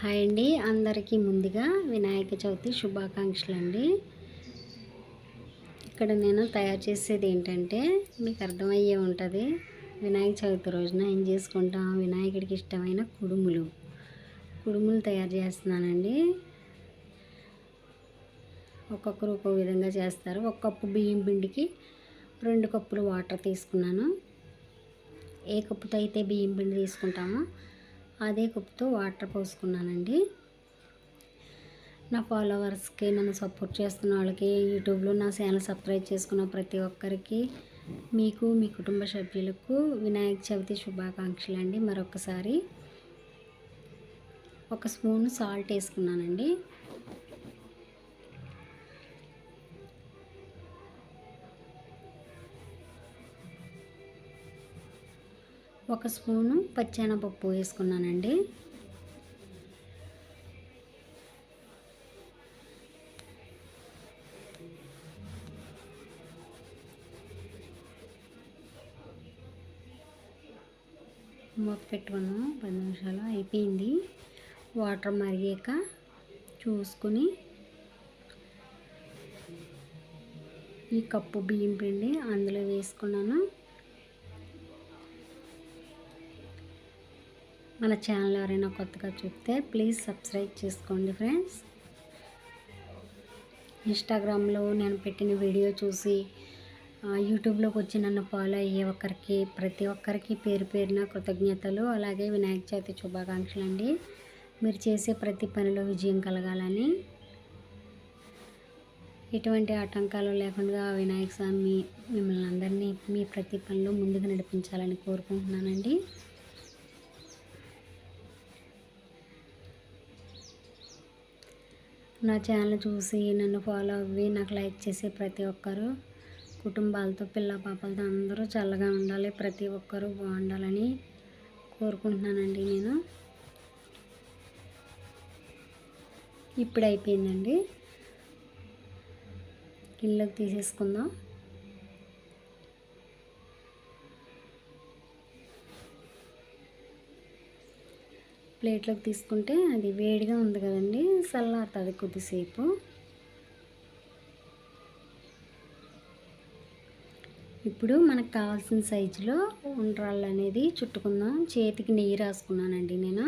Hi అండి. అందరికీ ముందుగా వినాయక చవితి శుభాకాంక్షలు అండి ఇక్కడ నేను తయారు చేసేది ఏంటంటే మీకు అర్థమయ్యే ఉంటుంది. వినాయక చవితి రోజున ఏం చేసుకుంటాం? వినాయకుడికి ఇష్టమైన కుడుములు. కుడుములు తయారు చేస్తున్నానండి. ఒక్కొక్కరు ఒక్కో విధంగా చేస్తారు. ఒక కప్పు బియ్యం పిండికి రెండు కప్పులు వాటర్ తీసుకున్నాను. ఏ కప్పుతో అయితే బియ్యం పిండి తీసుకుంటామో అదే కప్పుతో వాటర్ పోసుకున్నానండి. నా ఫాలోవర్స్కి నన్ను సపోర్ట్ చేస్తున్న వాళ్ళకి యూట్యూబ్లో నా ఛానల్ సబ్స్క్రైబ్ చేసుకున్న ప్రతి ఒక్కరికి మీకు మీ కుటుంబ సభ్యులకు వినాయక చవితి శుభాకాంక్షలు అండి మరొకసారి ఒక స్పూన్ సాల్ట్ వేసుకున్నానండి. ఒక స్పూను పచ్చెనపప్పు వేసుకున్నానండి. మూత పెట్టుకున్నాము పది నిమిషాలు అయిపోయింది. వాటర్ మరిగాక చూసుకుని ఈ కప్పు బియ్యం పిండి అందులో వేసుకున్నాను. మన ఛానల్ ఎవరైనా కొత్తగా చూస్తే ప్లీజ్ సబ్స్క్రైబ్ చేసుకోండి ఫ్రెండ్స్ ఇన్స్టాగ్రామ్లో నేను పెట్టిన వీడియో చూసి యూట్యూబ్లోకి వచ్చి నన్ను ఫాలో అయ్యే ఒక్కరికి ప్రతి ఒక్కరికి పేరు పేరున కృతజ్ఞతలు. అలాగే వినాయక చవితి శుభాకాంక్షలు అండి. మీరు చేసే ప్రతి పనిలో విజయం కలగాలని. ఎటువంటి ఆటంకాలు లేకుండా వినాయక స్వామి మిమ్మల్ని అందరినీ మీ ప్రతి పనిలో ముందుకు నడిపించాలని కోరుకుంటున్నానండి. నా ఛానల్ చూసి నన్ను ఫాలో అవ్వి నాకు లైక్ చేసే ప్రతి ఒక్కరు కుటుంబాలతో పిల్ల పాపలతో అందరూ చల్లగా ఉండాలి ప్రతి ఒక్కరూ బాగుండాలని కోరుకుంటున్నానండి నేను. ఇప్పుడు అయిపోయిందండి ఇళ్ళకి తీసేసుకుందాం. ప్లేట్లోకి తీసుకుంటే అది వేడిగా ఉంది కదండి. చల్లారుతుంది కొద్దిసేపు. ఇప్పుడు మనకు కావాల్సిన సైజులో ఉండ్రాళ్ళు అనేది చుట్టుకుందాం. చేతికి నెయ్యి రాసుకున్నానండి నేను.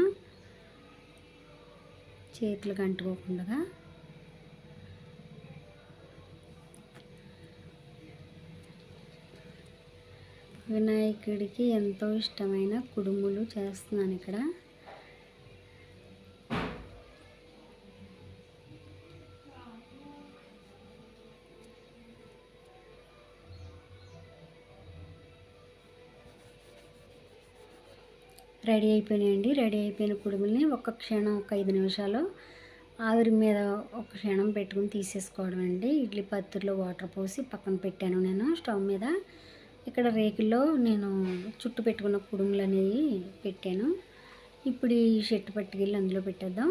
చేతులకు అంటుకోకుండా వినాయకుడికి ఎంతో ఇష్టమైన కుడుములు చేస్తున్నాను ఇక్కడ. రెడీ అయిపోయినాయండి. రెడీ అయిపోయిన కుడుముల్ని ఒక క్షణం ఒక ఐదు నిమిషాలు ఆవిరి మీద ఒక క్షణం పెట్టుకుని తీసేసుకోవడం అండి. ఇడ్లీ పత్తిలో వాటర్ పోసి పక్కన పెట్టాను నేను స్టవ్ మీద. ఇక్కడ రేకుల్లో నేను చుట్టు పెట్టుకున్న కుడుములు అనేవి పెట్టాను. ఇప్పుడు ఈ షెట్టు పట్టుకెళ్ళి అందులో పెట్టేద్దాం.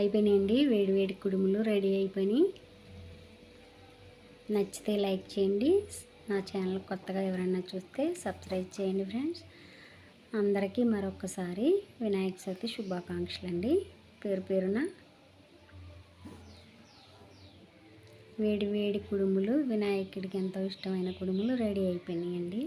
అయిపోయినాయండి. వేడి వేడి కుడుములు రెడీ అయిపోయినాయి. నచ్చితే లైక్ చేయండి. నా ఛానల్ కొత్తగా ఎవరైనా చూస్తే సబ్స్క్రైబ్ చేయండి ఫ్రెండ్స్. అందరికీ మరొకసారి వినాయక చవితి శుభాకాంక్షలు అండి పేరు పేరున వేడి వేడి కుడుములు వినాయకుడికి ఎంతో ఇష్టమైన కుడుములు రెడీ అయిపోయినాయండి.